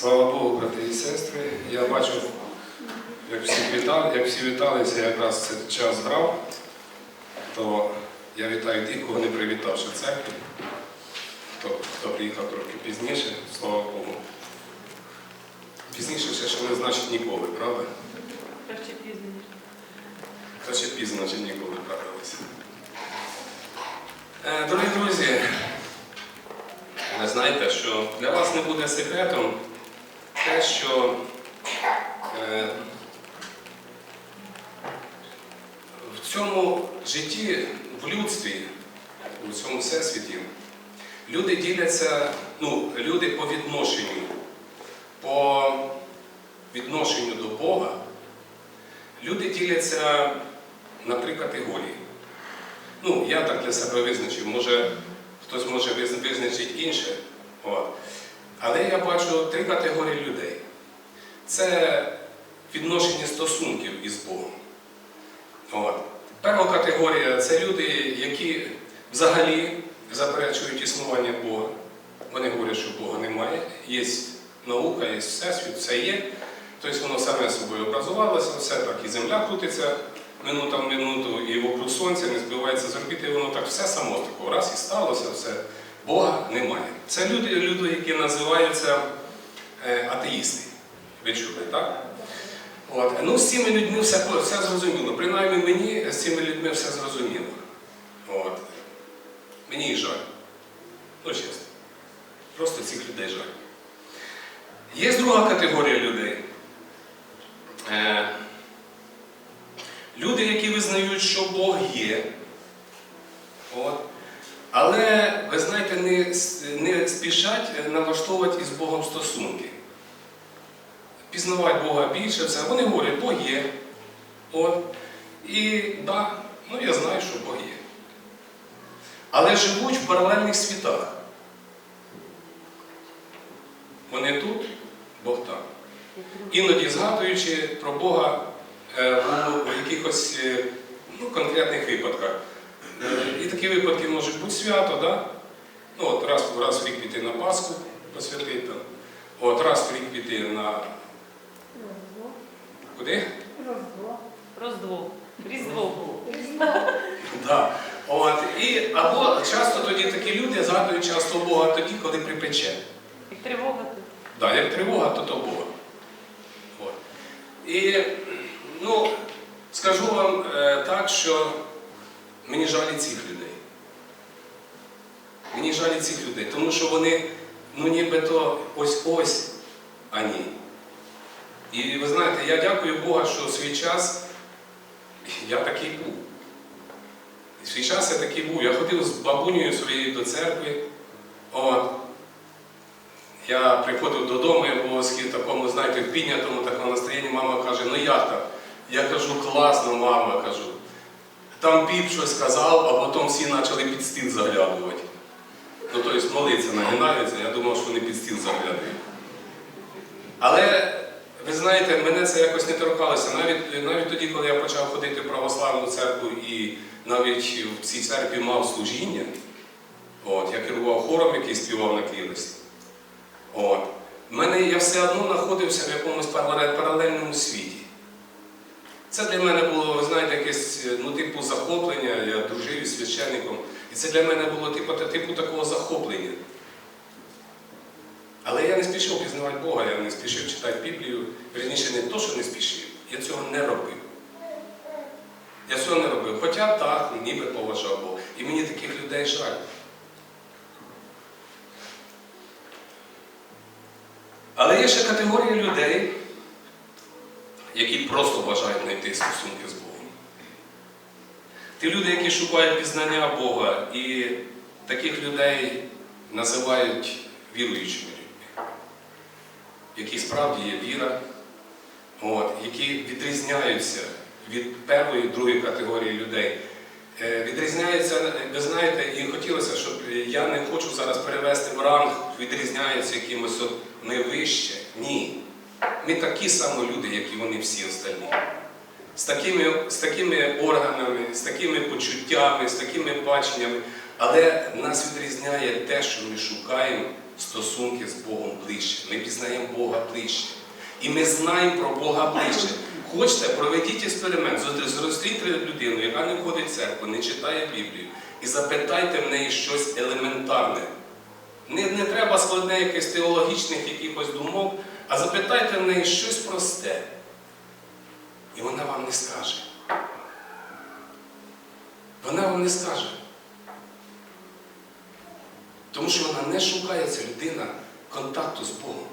Слава Богу, брати і сестри. Я бачу, як всі вітали, як всі віталися, якраз цей час грав, то я вітаю тих, кого не привітав ще в церкві. Хто, хто приїхав трохи пізніше, слава Богу. Пізніше ще що не значить ніколи, правда? Краще пізніше. Та ще пізно, чи ніколи правилися. Е, Дорогі друзі, ви знаєте, що для вас не буде секретом те, що е, в цьому житті, в людстві, у цьому всесвіті, люди діляться, ну, люди по відношенню, по відношенню до Бога. Люди діляться на три категорії. Ну, я так для себе визначив, може хтось може виз- визначити інше. От. Але я бачу три категорії людей. Це відношення стосунків із Богом. От. Перша категорія це люди, які взагалі заперечують існування Бога. Вони говорять, що Бога немає, є наука, є всесвіт, все є. Тобто воно саме собою образувалося, все так, і земля крутиться минута в минуту, і вокруг сонця не збивається з орбіти, і воно так все само тако, раз і сталося все. Бога немає. Це люди, люди які називаються е, атеїсти. Ви чули, так? От. Ну, з цими людьми все, все зрозуміло. Принаймні мені з цими людьми все зрозуміло. От. Мені їх жаль. Ну, чесно. Просто цих людей жаль. Є друга категорія людей. Е, Люди, які визнають, що Бог є. От. Але, ви знаєте, не, не спішать е, налаштовувати із Богом стосунки. Пізнавати Бога більше, все. Вони говорять, Бог є. От. І так, да, ну я знаю, що Бог є. Але живуть в паралельних світах. Вони тут, Бог там. Іноді згадуючи про Бога е, у якихось е, ну, конкретних випадках. І такі випадки можуть бути свято, да? ну, от раз, раз в рік піти на Пасху, посвятити там. От раз в рік піти на куди? Роздво. Різдво. Різдво. Да. От, і, або часто тоді такі люди згадують часто Бога тоді, коли припече. Як тривога тут. Да, як тривога, то то Бога. От. І ну, скажу вам е, так, що мені жаль цих людей. Мені жаль цих людей, тому що вони, ну нібито ось-ось, а ні. І ви знаєте, я дякую Бога, що в свій час я такий був. І свій час я такий був. Я ходив з бабунею своєю до церкви. От. Я приходив додому, я був в такому, знаєте, в піднятому такому настроєнні, мама каже, ну як так? Я кажу, класно, мама, кажу. Там піп щось сказав, а потім всі почали під стіл заглядувати. Ну, тобто молиться, нагинаються, я думав, що вони під стіл заглядають. Але, ви знаєте, мене це якось не торкалося. Навіть, навіть тоді, коли я почав ходити в православну церкву і навіть в цій церкві мав служіння, от, я керував хором, який співав на клірості. От. В мене я все одно знаходився в якомусь паралельному світі. Це для мене було, ви знаєте, якесь ну, типу захоплення, я дружив із священником. І це для мене було типу, типу такого захоплення. Але я не спішив пізнавати Бога, я не спішив читати Біблію. Вірніше, не то, що не спішив, я цього не робив. Я цього не робив. Хоча так, ніби поважав Бога. І мені таких людей жаль. Але є ще категорія людей, які просто бажають знайти стосунки з Богом. Ті люди, які шукають пізнання Бога, і таких людей називають віруючими людьми, які справді є віра, от, які відрізняються від першої і другої категорії людей. Е, Відрізняються, ви знаєте, і хотілося, щоб я не хочу зараз перевести в ранг, відрізняються якимось ми вище. Ні. Ми такі самі люди, як і вони всі остальні. З такими, з такими органами, з такими почуттями, з такими баченнями. Але нас відрізняє те, що ми шукаємо стосунки з Богом ближче. Ми пізнаємо Бога ближче. І ми знаємо про Бога ближче. Хочете, проведіть експеримент, Зустрі- людину, яка не ходить в церкву, не читає Біблію, і запитайте в неї щось елементарне. Не, не треба складне якихось теологічних якихось думок, а запитайте в неї щось просте. І вона вам не скаже. Вона вам не скаже. Тому що вона не шукає ця людина контакту з Богом.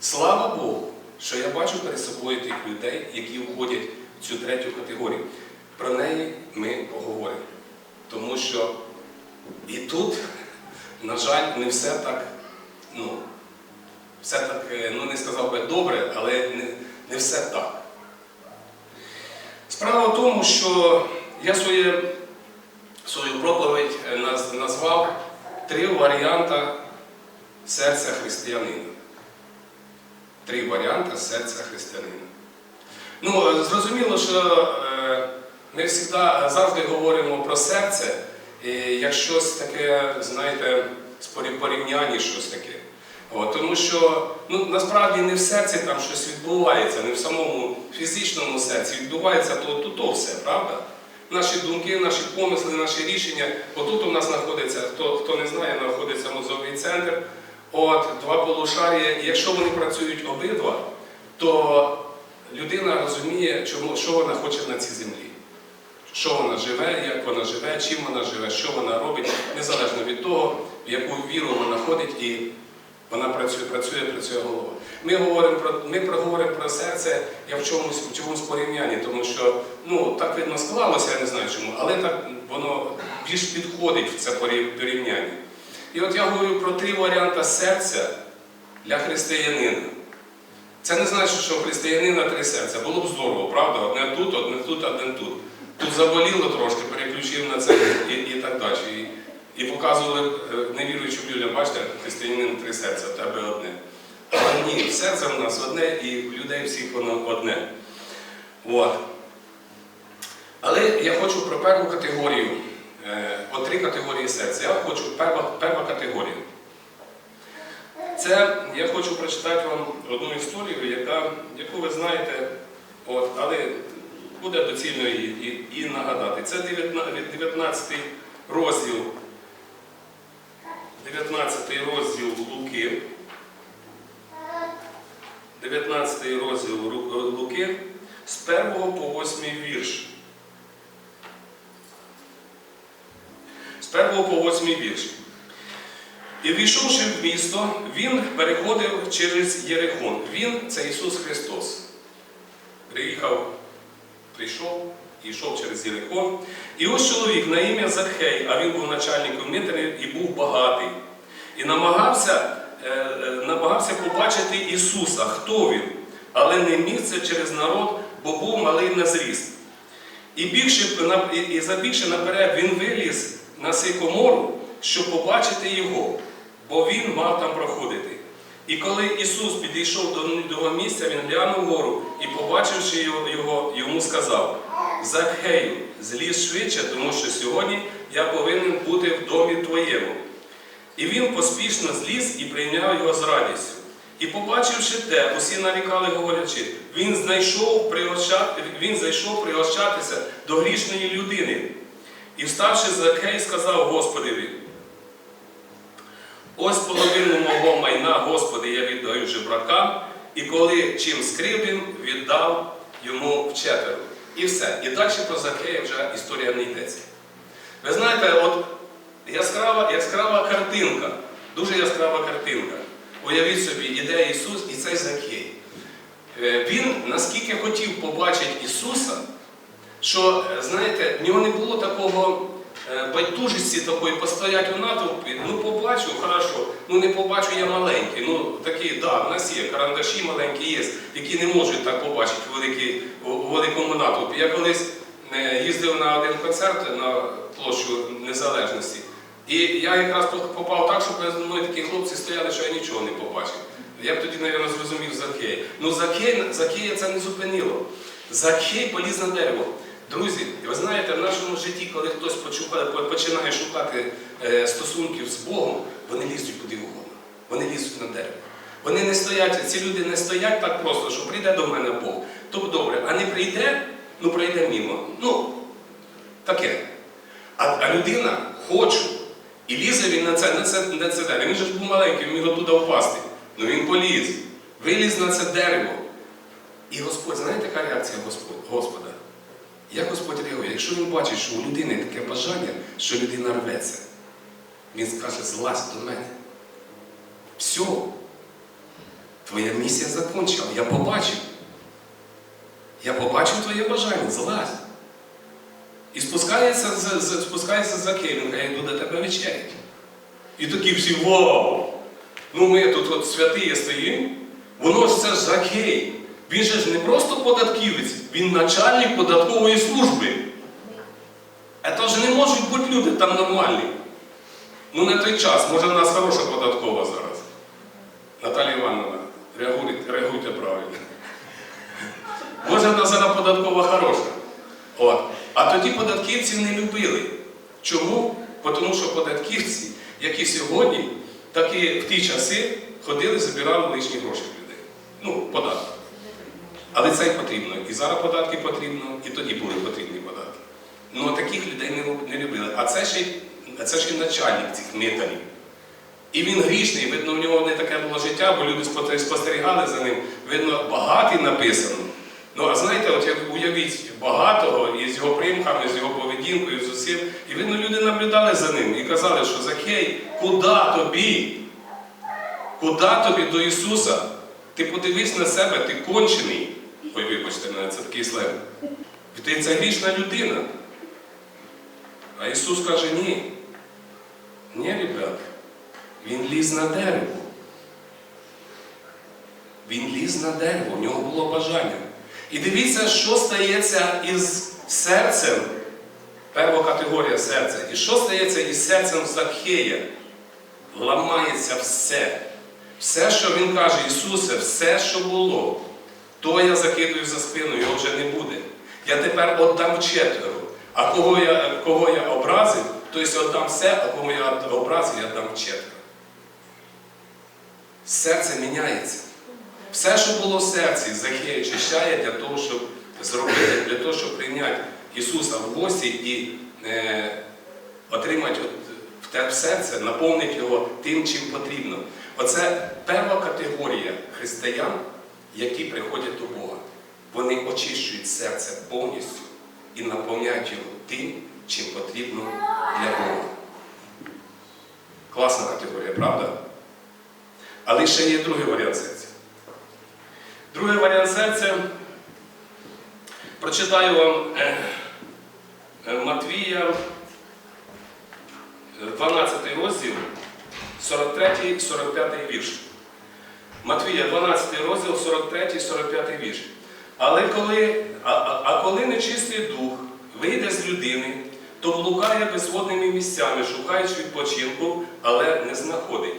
Слава Богу, що я бачу перед собою тих людей, які входять в цю третю категорію. Про неї ми поговоримо. Тому що і тут, на жаль, не все так, ну, все так, е, ну не сказав би добре, але не, не все так. Справа в тому, що я своє, свою проповідь е, назвав три варіанти серця християнина. Три варіанти серця християнина. Ну, е, зрозуміло, що ми завжди завжди говоримо про серце, як щось таке, знаєте, порівняння щось таке. От, тому що ну, насправді не в серці там щось відбувається, не в самому фізичному серці відбувається то, то, то все, правда? Наші думки, наші помисли, наші рішення. Отут у нас знаходиться, хто, хто не знає, знаходиться мозовий центр. От, два полушарія. І якщо вони працюють обидва, то людина розуміє, чому, що вона хоче на цій землі. Що вона живе, як вона живе, чим вона живе, що вона робить, незалежно від того, в яку віру вона ходить і вона працює, працює, працює голова. Ми говоримо про ми проговоримо про серце я в чомусь в чомусь порівнянні, тому що ну так видно склалося, я не знаю чому, але так воно більш підходить в це порів- порівняння. І от я говорю про три варіанти серця для християнина. Це не значить, що у християнина три серця. Було б здорово, правда? Одне тут, одне тут, одне тут. Тут заболіло трошки, переключив на це і, і так далі. І, показували е, невіруючим людям, бачите, християнин три серця, в тебе одне. Але ні, серце в нас одне, і в людей всіх воно одне. От. Але я хочу про першу категорію. Е, от три категорії серця. Я хочу перша, перша категорія. Це я хочу прочитати вам одну історію, яка, яку ви знаєте, от, але буде доцільно її і, і нагадати. Це 19, 19 розділ, 19 розділ Луки. 19 розділ Луки з 1 по 8 вірш. З 1 по 8 вірш. І війшовши в місто, він переходив через Єрихон. Він це Ісус Христос. Приїхав, прийшов і йшов через Єрихон. І ось чоловік на ім'я Захей, а він був начальником митарів і був багатий. І намагався, е, е, намагався побачити Ісуса, хто він, але не міг це через народ, бо був малий на зріст. І, бігши, і, забігши наперед, він виліз на сикомору, щоб побачити його, бо він мав там проходити. І коли Ісус підійшов до того місця, він глянув вгору і, побачивши його, йому сказав: Закхею, зліз швидше, тому що сьогодні я повинен бути в домі твоєму. І він поспішно зліз і прийняв його з радістю. І побачивши те, усі нарікали, говорячи, він знайшов пригощати, він зайшов пригощатися до грішної людини. І вставши Закхей, сказав Господеві, ось половину мого майна, Господи, я віддаю жебракам, і коли чим скривдив, віддав йому вчетеро. І все. І далі про Закея вже історія не йдеться. Ви знаєте, от яскрава, яскрава картинка, дуже яскрава картинка. Уявіть собі, іде Ісус і цей Закей. Е, Він наскільки хотів побачити Ісуса, що, е, знаєте, в нього не було такого байдужості такої постоять у натовпі, ну побачу, хорошо, ну не побачу я маленький. Ну такі, да, в нас є карандаші маленькі є, які не можуть так побачити в великій- у у великому натовпі. Я колись е, їздив на один концерт на площу Незалежності. І я якраз попав так, що перед мною такі хлопці стояли, що я нічого не побачив. Я б тоді, мабуть, зрозумів Закея. Ну Закея це не зупинило. Закей поліз на дерево. Друзі, ви знаєте, в нашому житті, коли хтось починає шукати е, стосунків з Богом, вони лізуть куди угодно. Вони лізуть на дерево. Вони не стоять, ці люди не стоять так просто, що прийде до мене Бог. То добре, а не прийде, ну пройде мимо. Ну, таке. А, а людина хочу. І лізе він на це, на це, на це дерево. Він же ж був маленький, він міг туди впасти. Ну він поліз. Виліз на це дерево. І Господь, знаєте, яка реакція Господь, Господа? Як Господь реагує? Якщо він бачить, що у людини таке бажання, що людина рветься, він скаже, злазь до мене. Все. Твоя місія закончила. Я побачив. Я побачив твоє бажання, злазь. І спускається, спускається за Він каже, я йду до тебе вечерять. І такі всі вау! Ну ми тут от святиє стоїмо, воно ж це ж Закей. Він же ж не просто податківець, він начальник податкової служби. Це ж не можуть бути люди там нормальні. Ну не той час, може в нас хороша податкова зараз. Наталія Івановна, реагуйте, реагуйте правильно. Може в нас зараз податкова хороша. От. А тоді податківців не любили. Чому? Тому що податківці, як і сьогодні, так і в ті часи ходили, забирали лишні гроші людей. Ну, податки. Але це потрібно. І зараз податки потрібно, і тоді були потрібні податки. Ну таких людей не, не любили. А це ще, це ще начальник цих митарів. І він грішний, видно, в нього не таке було життя, бо люди спостерігали за ним. Видно, багатий написано. Ну, а знаєте, от як уявіть багатого і з його примками, з його поведінкою, з усім. І видно, люди наблюдали за ним і казали, що Закей, куди тобі? Куди тобі до Ісуса? Ти подивись на себе, ти кончений. Ой, вибачте мене, це такий слев. Ти це грішна людина. А Ісус каже, ні. Ні, ребят. Він ліз на дерево. Він ліз на дерево, в нього було бажання. І дивіться, що стається із серцем. Перша категорія серця. І що стається із серцем Закхея? Ламається все. Все, що він каже, Ісусе, все, що було, то я закидую за спину, його вже не буде. Я тепер віддам четверо. А кого я, кого я образив, то есть віддам все, а кого я образив, я дам четверо. Серце міняється. Все, що було в серці, Захея очищає для того, щоб зробити, для того, щоб прийняти Ісуса в гості і е, отримати от в те серце, наповнити його тим, чим потрібно. Оце перша категорія християн, які приходять до Бога. Вони очищують серце повністю і наповняють його тим, чим потрібно для Бога. Класна категорія, правда? Але ще є другий варіант серця. Другий варіант серця. Прочитаю вам е, е, Матвія, е, 12 розділ, 43-45 вірш. Матвія, 12 розділ, 43-45 вірш. Але коли, а, а, а коли нечистий дух вийде з людини, то блукає безводними місцями, шукаючи відпочинку, але не знаходить.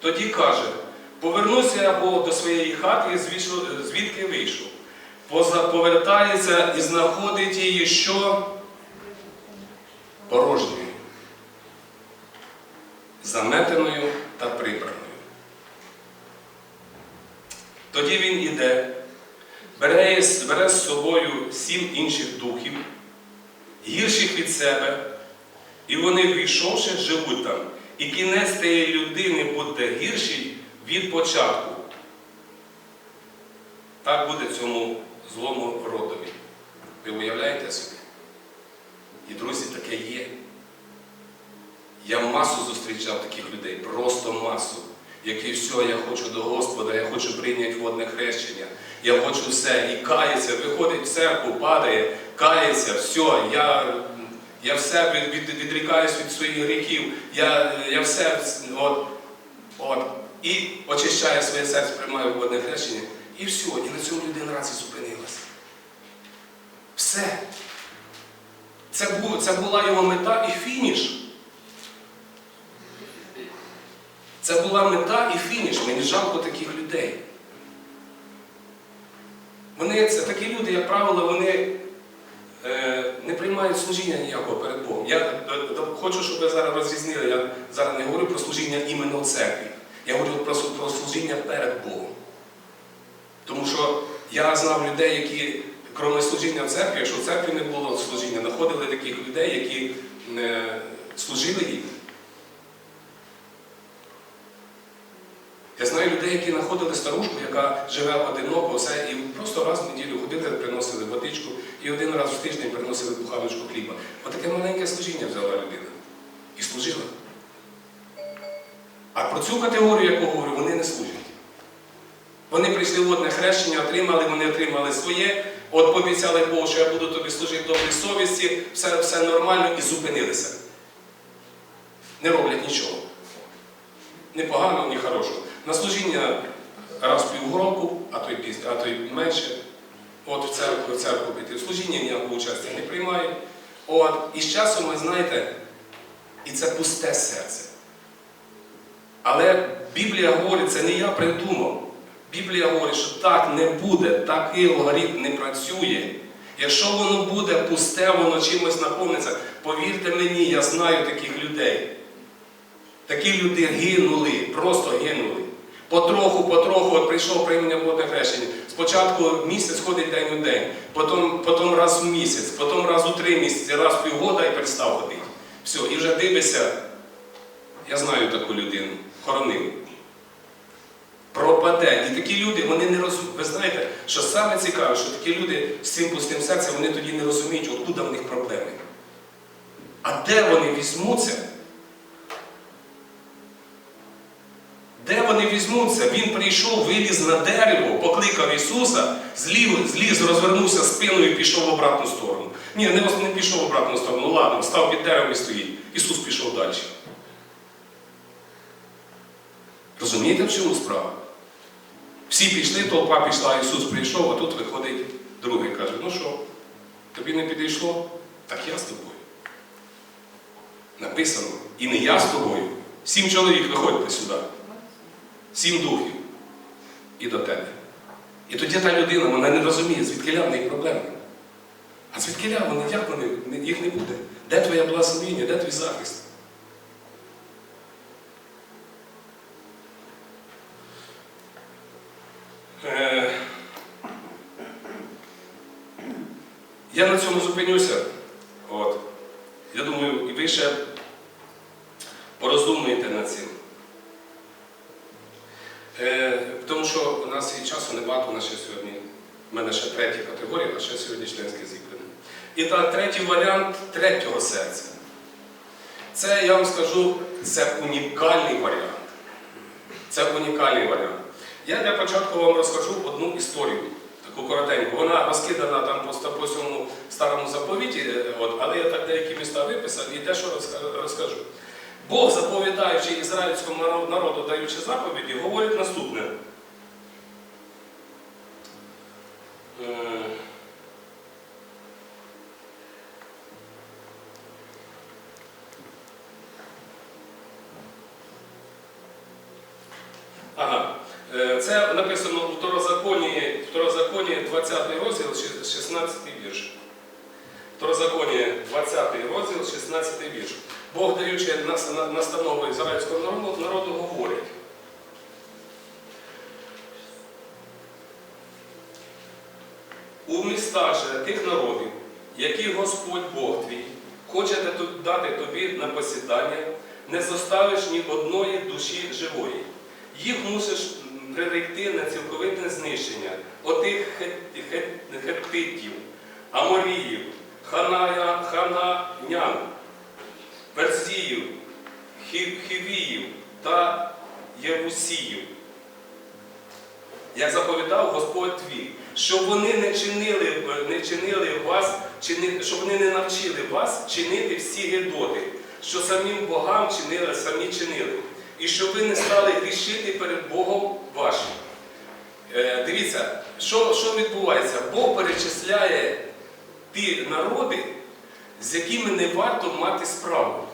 Тоді каже, повернуся або до своєї хати, звідки вийшов. Поза- Повертається і знаходить її що? Порожньою, заметеною та прибраною. Тоді він іде, бере, бере з собою сім інших духів, гірших від себе, і вони, війшовши, живуть там. І кінець тієї людини буде гірший від початку. Так буде цьому злому родові. Ви уявляєте собі? І, друзі, таке є. Я масу зустрічав таких людей, просто масу, які все, я хочу до Господа, я хочу прийняти водне хрещення, я хочу все, і кається, виходить в церкву, падає, кається, все, я, я все від, від, відрікаюсь від своїх гріхів, я, я все от, от, і очищає своє серце, приймає водне хрещення, і все, і на цьому людина раз і зупинилася. Все. Це, бу- це була його мета і фініш. Це була мета і фініш. Мені жалко таких людей. Вони, це такі люди, як правило, вони е, не приймають служіння ніякого перед Богом. Я е, е, хочу, щоб ви зараз розрізнили. Я зараз не говорю про служіння іменно в церкві. Я говорю про, про служіння перед Богом. Тому що я знав людей, які, крім служіння в церкві, якщо в церкві не було служіння, знаходили таких людей, які е, служили їм. Я знаю людей, які знаходили старушку, яка живе одиноко, все, і просто раз в неділю ходили, приносили водичку, і один раз в тиждень приносили буханочку хліба. Отаке маленьке служіння взяла людина. І служила. А про цю категорію, яку говорю, вони не служать. Вони прийшли в одне хрещення, отримали, вони отримали своє, от пообіцяли Богу, що я буду тобі служити добрій совісті, все, все нормально і зупинилися. Не роблять нічого. Ні поганого, ні хорошого. На служіння раз в півроку, а то й піз- а то й менше. От в церкву, в церкву піти. В служіння ніякого участі не приймають. От, і з часом ви знаєте, і це пусте серце. Але Біблія говорить, це не я придумав. Біблія говорить, що так не буде, такий алгоритм не працює. Якщо воно буде пусте, воно чимось наповниться. Повірте мені, я знаю таких людей. Такі люди гинули, просто гинули. Потроху, потроху, от прийшов приймання водне хрещення. Спочатку місяць ходить день у день, потім, потім раз в місяць, потім раз у три місяці, раз в півгода і перестав ходити. Все, і вже дивишся, я знаю таку людину, хоронив. Пропаде. І такі люди, вони не розуміють. Ви знаєте, що саме цікаве, що такі люди з цим пустим серцем, вони тоді не розуміють, откуда в них проблеми. А де вони візьмуться? Де вони візьмуться? Він прийшов, виліз на дерево, покликав Ісуса, злів, зліз, розвернувся спиною і пішов в обратну сторону. Ні, не, не пішов в обратну сторону. Ну ладно, став під деревом і стоїть. Ісус пішов далі. Розумієте, в чому справа? Всі пішли, толпа пішла, Ісус прийшов, а тут виходить другий каже, ну що, тобі не підійшло? Так я з тобою. Написано, і не я з тобою. Сім чоловік виходьте сюди. Сім духів. І до тебе. І тоді та людина, вона не розуміє, звідки в неї проблеми. А звідки вони, як вони, їх не буде? Де твоя благословіння, де твій захист? Е, Я на цьому зупинюся. От. Я думаю, і ви ще пороздумуєте над цим. Е, тому що у нас і часу небагато, у нас ще сьогодні. У мене ще третя категорія, а ще сьогодні членське зіткнення. І так, третій варіант третього серця. Це, я вам скажу, це унікальний варіант. Це унікальний варіант. Я для початку вам розкажу одну історію, таку коротеньку. Вона розкидана там по всьому старому заповіті, е, от, але я так деякі міста виписав і те, що розкажу. Бог, заповідаючи ізраїльському народу, даючи заповіді, говорить наступне. Е, Ага. Е, Це написано у Второзаконії, Второзаконії 20 розділ, 16 вірш. Второзаконія 20 розділ, 16 вірш. Бог, даючи нас- на- настанову ізраїльського народу говорить. У містах же тих народів, які Господь Бог твій, хоче дати тобі на посідання, не зоставиш ні одної душі живої. Їх мусиш приректи на цілковитне знищення отих хет- хет- хеттитів, аморіїв, ханая, хананян, персіїв, хівіїв та євусіїв. Як заповідав Господь твій, щоб вони не чинили, не чинили вас, чини- щоб вони не навчили вас чинити всі гидоти, що самим богам чинили, самі чинили. І щоб ви не стали грішити перед Богом вашим. Е, дивіться, що, що відбувається? Бог перечисляє ті народи, з якими не варто мати справу.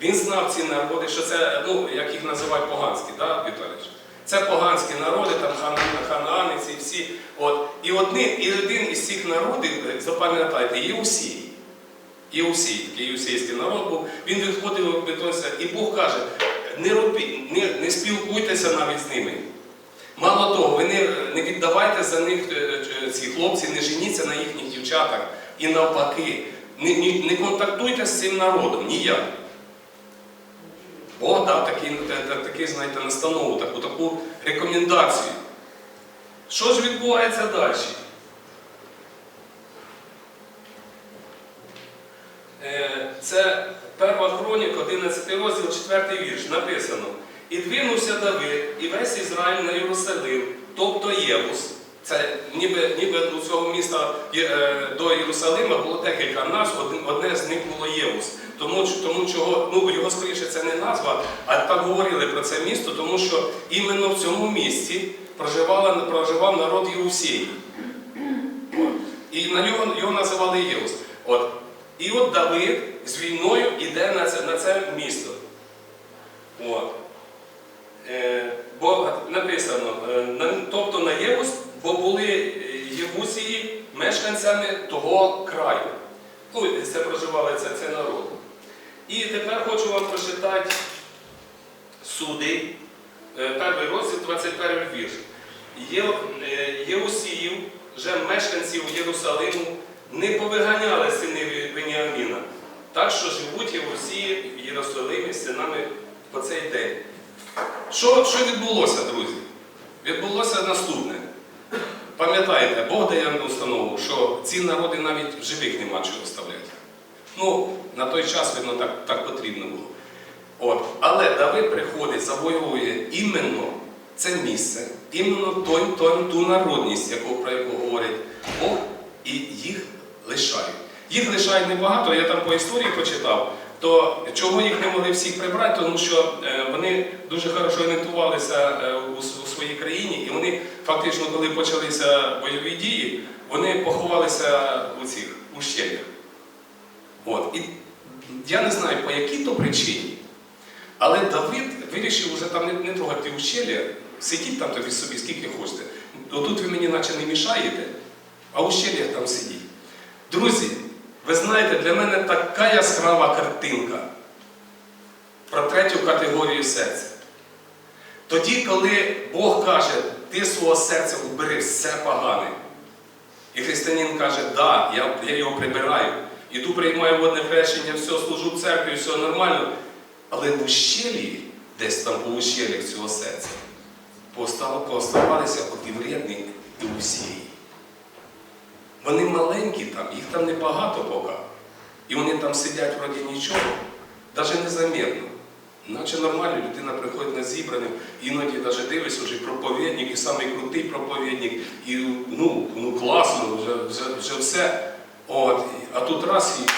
Він знав ці народи, що це, ну, як їх називають поганські, да, Віталійович? Це поганські народи, там хана- ханаанець і всі. От. І, один, і один із цих народів, е, запам'ятайте, Єусій. Єусій, такий євсейський народ був, він відходив від того, і Бог каже, не, робіть, не, не спілкуйтеся навіть з ними. Мало того, ви не, не віддавайте за них е, е, ці хлопці, не женіться на їхніх дівчатах. І навпаки, не, не, не контактуйте з цим народом ніяк. Бог дав такий, та- та- знаєте, настанову, таку, таку рекомендацію. Що ж відбувається далі? Е, Це перва хронік, 11 розділ, 4 вірш, написано. І двинувся Давид, і весь Ізраїль на Єрусалим, тобто Євус. Це ніби, ніби у цього міста е, до Єрусалима було декілька один- одне з них було Євус. Тому, тому чого, ну його скоріше це не назва, а так говорили про це місто, тому що іменно в цьому місті проживала, проживав народ Євусій. От. І на нього його називали Євус. От. І от Давид з війною йде на це, на це місто. От. Е, бо написано, е, на- тобто на Євус, бо були Євусії мешканцями того краю. Ну, це проживали це, це народ. І тепер хочу вам прочитати суди, е, перший розділ, 21 вірш. Е, вже мешканців Єрусалиму, не повиганяли сини Веніаміна. Так що живуть Євусії в Єрусалимі з синами по цей день. Що, що відбулося, друзі? Відбулося наступне. Пам'ятаєте, Бог дає установу, що ці народи навіть в живих нема чого оставляти. Ну, на той час, видно, так, так потрібно було. От. Але Давид приходить, завоює іменно це місце, іменно той, той, ту народність, яку, про яку говорить Бог, і їх лишають. Їх лишають небагато, я там по історії почитав, то чого їх не могли всіх прибрати, тому що е, вони дуже хорошо орієнтувалися е, у, своїй країні, і вони фактично, коли почалися бойові дії, вони поховалися у цих ущельях. От. І я не знаю, по якій то причині, але Давид вирішив вже там не, не трогати ущелля, сидіть там тобі собі, скільки хочете. Отут ви мені наче не мішаєте, а ущелля там сидіть. Друзі, ви знаєте, для мене така яскрава картинка про третю категорію серця. Тоді, коли Бог каже, ти свого серця убери все погане. І християнин каже, да, я, я його прибираю. Іду приймаю водне хрещення, все, служу в церкві, все нормально. Але в ущелі, десь там по ущелях цього серця, постав- пооставалися оті вредні і усі. Вони маленькі там, їх там небагато поки. І вони там сидять вроді нічого, навіть незамірно. Наче нормально, людина приходить на зібрання, іноді навіть дивишся, вже проповідник, і самий крутий проповідник, і ну, ну класно, вже, вже, вже все. От, а тут раз і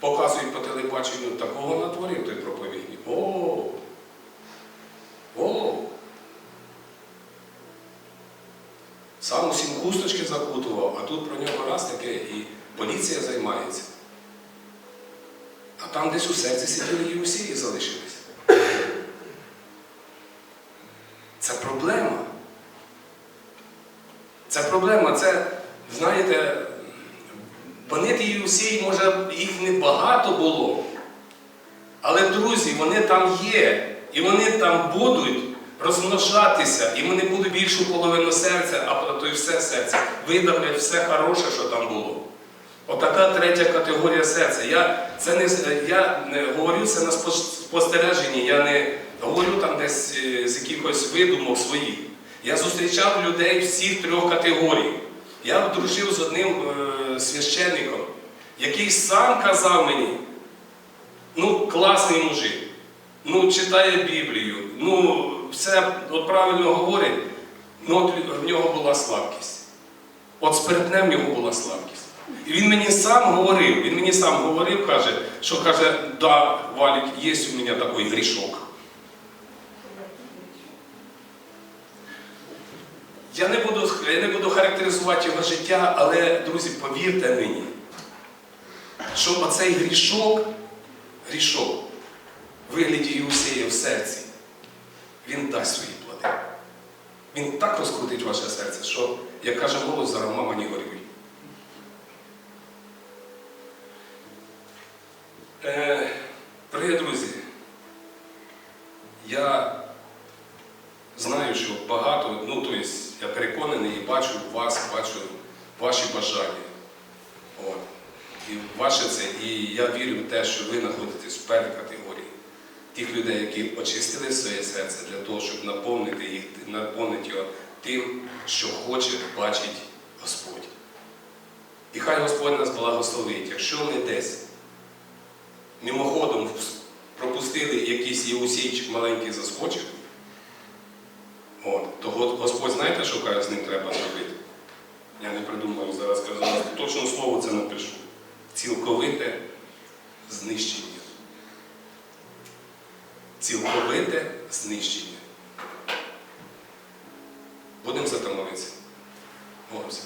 показують по телебаченню, такого натворив той проповідник. О! О! Сам усім хусточки закутував, а тут про нього раз таке і поліція займається. А там десь у серці сиділи і усі і залишились. Це проблема. Це проблема. Це, знаєте, Бонити і усі, може, їх не багато було. Але, друзі, вони там є. І вони там будуть розмножатися, і вони будуть більшу половину серця, а то й все серце. Видавлять все хороше, що там було. Отака третя категорія серця. Я, це не, я не говорю це на спостереженні, я не говорю там десь е, з якихось видумок своїх. Я зустрічав людей всіх трьох категорій. Я дружив з одним е, священником, який сам казав мені, ну, класний мужик, ну, читає Біблію, ну, все правильно говорить, ну от в нього була слабкість. От спиртне в нього була слабкість. І він мені сам говорив, він мені сам говорив, каже, що каже, да, Валік, є у мене такий грішок. Я не я не буду характеризувати його життя, але, друзі, повірте мені, що оцей грішок, грішок вигляді Євсея в серці, він дасть свої плоди. Він так розкрутить ваше серце, що, як каже молодь, зараз мама не горюй. Е, Дорогі друзі, я знаю, що багато, ну тобто я переконаний і бачу вас, бачу ваші бажання. От. І ваше це, і я вірю в те, що ви знаходитесь в певній категорії тих людей, які очистили своє серце для того, щоб наповнити їх, наповнити його тим, що хоче бачить Господь. І хай Господь нас благословить, якщо ми десь мимоходом пропустили якийсь Єусійчик маленький заскочив, то Господь знаєте, що з ним треба зробити? Я не придумаю зараз, кажу, точно слово це напишу. Цілковите знищення. Цілковите знищення. Будемо за Молимося.